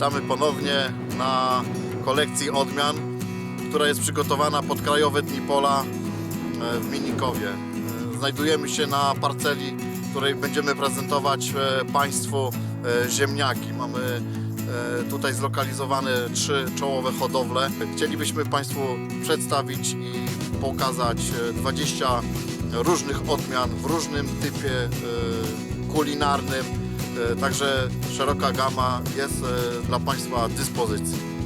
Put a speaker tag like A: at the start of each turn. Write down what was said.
A: Witamy ponownie na kolekcji odmian, która jest przygotowana pod Krajowe Dni Pola e, w Minikowie. E, Znajdujemy się na parceli, której będziemy prezentować e, Państwu ziemniaki. Mamy tutaj zlokalizowane trzy czołowe hodowle. Chcielibyśmy Państwu przedstawić i pokazać e, 20 różnych odmian w różnym typie kulinarnym. E, Także szeroka gama jest e, dla Państwa dyspozycji.